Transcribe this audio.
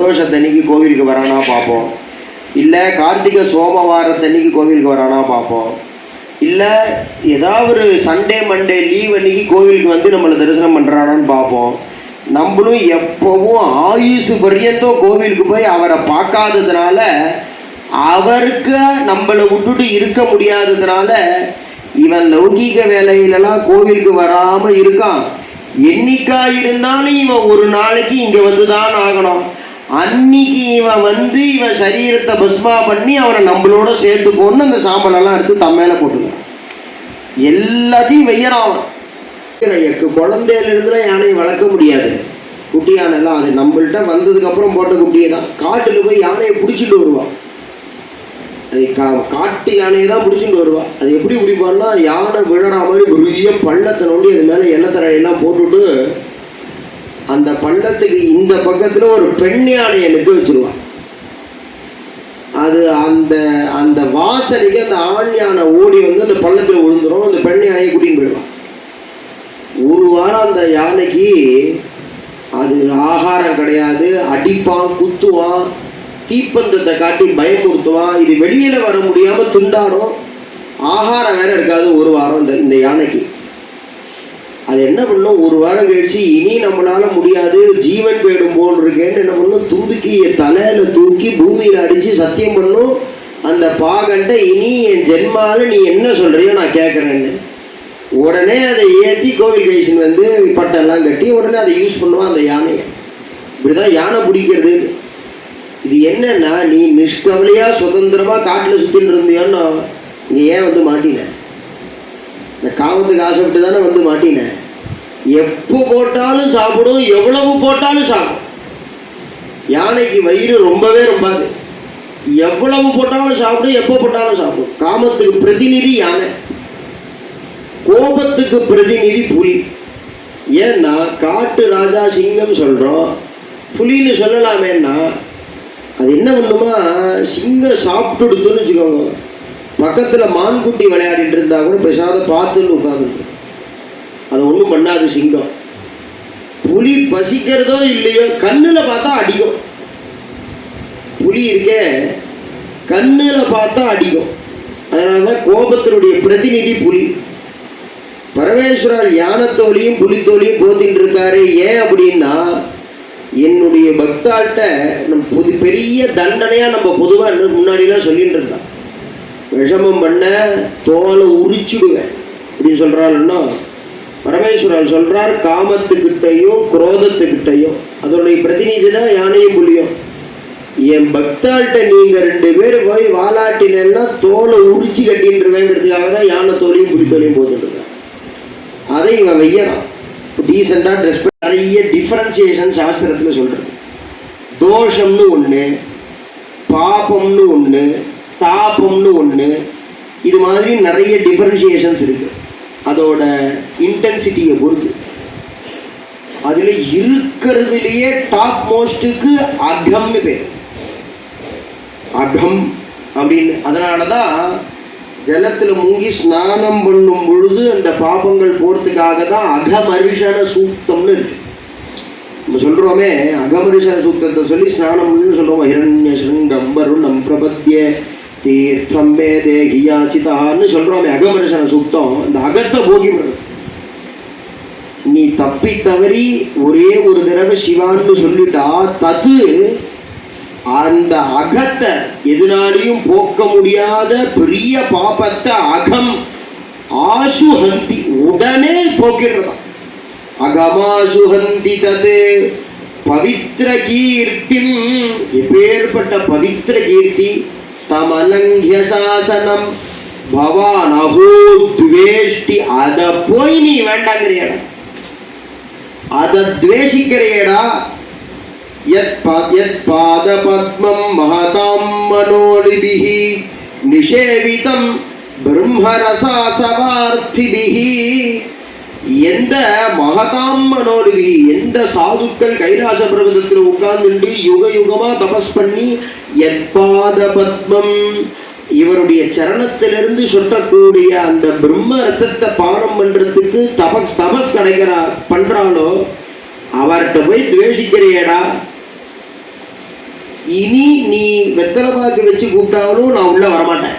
சந்தோஷத்தன்னைக்கு கோவிலுக்கு வரானா பார்ப்போம். இல்லை கார்த்திகை சோமவாரத்தன்னைக்கு கோவிலுக்கு வரானா பார்ப்போம். இல்லை ஏதாவது ஒரு சண்டே மண்டே லீவ் அன்னைக்கு கோவிலுக்கு வந்து நம்மளை தரிசனம் பண்ணுறானான்னு பார்ப்போம். நம்மளும் எப்போவும் ஆயுசு பரியத்தோ கோவிலுக்கு போய் அவரை பார்க்காததுனால அவருக்கு நம்மளை விட்டுட்டு இருக்க முடியாததுனால இவன் லௌகீக வேலையிலலாம் கோவிலுக்கு வராமல் இருக்கான். என்னைக்கா இருந்தாலும் இவன் ஒரு நாளைக்கு இங்கே வந்து தான் ஆகணும். அன்னைக்கு இவன் வந்து இவன் சரீரத்தை பஸ்மா பண்ணி அவனை நம்மளோட சேர்த்து போன்னு அந்த சாம்பலெல்லாம் எடுத்து தம் மேலே போட்டுக்கிறான் எல்லாத்தையும் வெய்யறான். எனக்கு எக்கு யானையை வளர்க்க முடியாது. குட்டி யானைலாம் அது நம்மள்கிட்ட வந்ததுக்கு அப்புறம் போட்ட குட்டியை தான். காட்டில் போய் யானையை பிடிச்சிட்டு வருவான் அது கா காட்டு யானையை தான் பிடிச்சிட்டு வருவான் அது எப்படி பிடிப்பான்னா யானை விழற மாதிரி பெரிய பள்ளத்தை நோண்டி அது மேலே எண்ணத்தரையெல்லாம் போட்டுவிட்டு அந்த பள்ளத்துக்கு இந்த பக்கத்தில் ஒரு பெண் யானையை நிற்க வச்சிருவான். அது அந்த அந்த வாசனைக்கு அந்த ஆண் யானை ஓடி வந்து அந்த பள்ளத்தில் விழுந்துரும் அந்த பெண் யானையை கூட்டின்னு போயிடுவான். ஒரு வாரம் அந்த யானைக்கு அது ஆகாரம் கிடையாது அடிப்பான் குத்துவான் தீப்பந்தத்தை காட்டி பயமுறுத்துவான் இது வெளியில் வர முடியாமல் துண்டாடும். ஆகாரம் வேற இருக்காது ஒரு வாரம் இந்த இந்த யானைக்கு. அது என்ன பண்ணும்? ஒரு வாரம் கழிச்சு இனி நம்மளால முடியாது ஜீவன் போயிடும் போல் இருக்கேன்னு என்ன பண்ணும்? தும்பிக்கையை தலையில தூக்கி பூமியில அடிச்சு சத்தியம் பண்ணும். அந்த பாகண்ட இனி என் ஜென்மால நீ என்ன சொல்றியோ நான் கேட்கறேன்னு. உடனே அதை ஏற்றி கோவில் கைசன் வந்து பட்டெல்லாம் கட்டி உடனே அதை யூஸ் பண்ணுவான் அந்த யானையை. இப்படிதான் யானை பிடிக்கிறது. இது என்னன்னா நீ நிஷ்கவலையா சுதந்திரமா காட்டுல சுத்தின்னு இருந்தியோன்னா நீ ஏன் வந்து மாட்டின? இந்த காமத்துக்கு ஆசைப்பட்டு தானே வந்து மாட்டினேன் எப்போ போட்டாலும் சாப்பிடும் எவ்வளவு போட்டாலும் சாப்பிடும். யானைக்கு வயிறு ரொம்பவே ரொம்பாது. எவ்வளவு போட்டாலும் சாப்பிடும் எப்போ போட்டாலும் சாப்பிடும். காமத்துக்கு பிரதிநிதி யானை. கோபத்துக்கு பிரதிநிதி புலி. ஏன்னா காட்டு ராஜா சிங்கம் சொல்கிறோம் புலின்னு சொல்லலாமேன்னா அது என்ன பண்ணுமா? சிங்கம் சாப்பிட்டுடுதுன்னு வச்சுக்கோங்க. பக்கத்தில் மான்குட்டி விளையாடிட்டு இருந்தால் கூட பேசாத பார்த்துன்னு உட்காந்துருக்கும் அதை ஒன்றும் பண்ணாது சிங்கம். புலி பசிக்கிறதோ இல்லையோ கண்ணில் பார்த்தா அடிக்கும். புலி இருக்கே கண்ணில் பார்த்தா அடிக்கும். அதனாலதான் கோபத்தினுடைய பிரதிநிதி புலி. பரமேஸ்வரர் யானத்தோலையும் புலித்தோலையும் போத்தின்னு இருக்காரு ஏன் அப்படின்னா என்னுடைய பக்தாட்ட நம் புது பெரிய தண்டனையாக நம்ம பொதுவாக முன்னாடிலாம் சொல்லிட்டு இருந்தான் விஷமம் பண்ண தோலை உரிச்சுடுவேன். அப்படின்னு சொல்றாருன்னா பரமேஸ்வரர் சொல்றார் காமத்துக்கிட்டையும் குரோதத்துக்கிட்டையும். அதனுடைய பிரதிநிதி தான் யானையும் புலியும். என் பக்தாள்கிட்ட நீங்க ரெண்டு பேர் போய் வாலாட்டினா தோலை உரிச்சு கட்டின்றுவேங்கிறதுக்காக தான் யானை தோலையும் புலி தோலையும் இருக்கான் அதை இவன் வெய்யறான் டீசெண்டாக ட்ரெஸ் நிறைய டிஃபரன்சியேஷன் சாஸ்திரத்தில் சொல்கிறது தோஷம்னு ஒன்று பாபம்னு ஒன்று தாபம்னு ஒன்று இது மாதிரி நிறைய டிஃபரன்சியேஷன்ஸ் இருக்குது அதோட இன்டென்சிட்டியை பொறுத்து. அதில் இருக்கிறதுலையே டாப் மோஸ்ட்டுக்கு அகம்னு பேர். அகம் அப்படின்னு. அதனால தான் ஜலத்தில் மூங்கி ஸ்நானம் பண்ணும் பொழுது அந்த பாபங்கள் போகிறதுக்காக தான் அகமரிஷன சூக்தம்னு இருக்கு. நம்ம சொல்கிறோமே அகமரிஷன சூக்தத்தை சொல்லி ஸ்நானம்னு சொல்றோம் ஹிரண்ய நம்பரும் நம் பிரபத்திய. தீர்த்தம் மே தேகியாச்சிதான்னு சொல்றோமே. அகமனுஷன சுத்தம் இந்த அகத்தை போகிவிடுறது நீ தப்பி தவறி ஒரே ஒரு தடவை சிவான்னு சொல்லிட்டா தது அந்த அகத்தை எதுனாலையும் போக்க முடியாத பெரிய பாபத்தை அகம் ஆசுஹந்தி உடனே போக்கிடுறதான் அகமாசுஹந்தி தது பவித்ர கீர்த்திம் எப்பேற்பட்ட பவித்ர கீர்த்தி தமலங்கிய சாசனம் பவான் அகோ துவேஷ்டி அதை போய் நீ வேண்டாங்கிறியடா அதை துவேஷிக்கிறியடா यत्पादपद्मं महतां मनोलिभिः निषेवितं பிரம்மரசாசவார்த்திபிஹ எந்த மகதாம் எந்த சாதுக்கள் கைலாச பிரபந்தத்தில் உட்கார்ந்துட்டு யுக யுகமா தபஸ் பண்ணி எத்பாத பத்மம் இவருடைய சரணத்திலிருந்து சொட்டக்கூடிய அந்த பிரம்ம ரசத்தை பானம் பண்றதுக்கு தபஸ் தபஸ் கிடைக்கிறா பண்றாலோ அவர்கிட்ட போய் துவேஷிக்கிறியடா. இனி நீ வெத்தலை பாக்கு வச்சு கூப்பிட்டாலும் நான் உள்ள வரமாட்டேன்.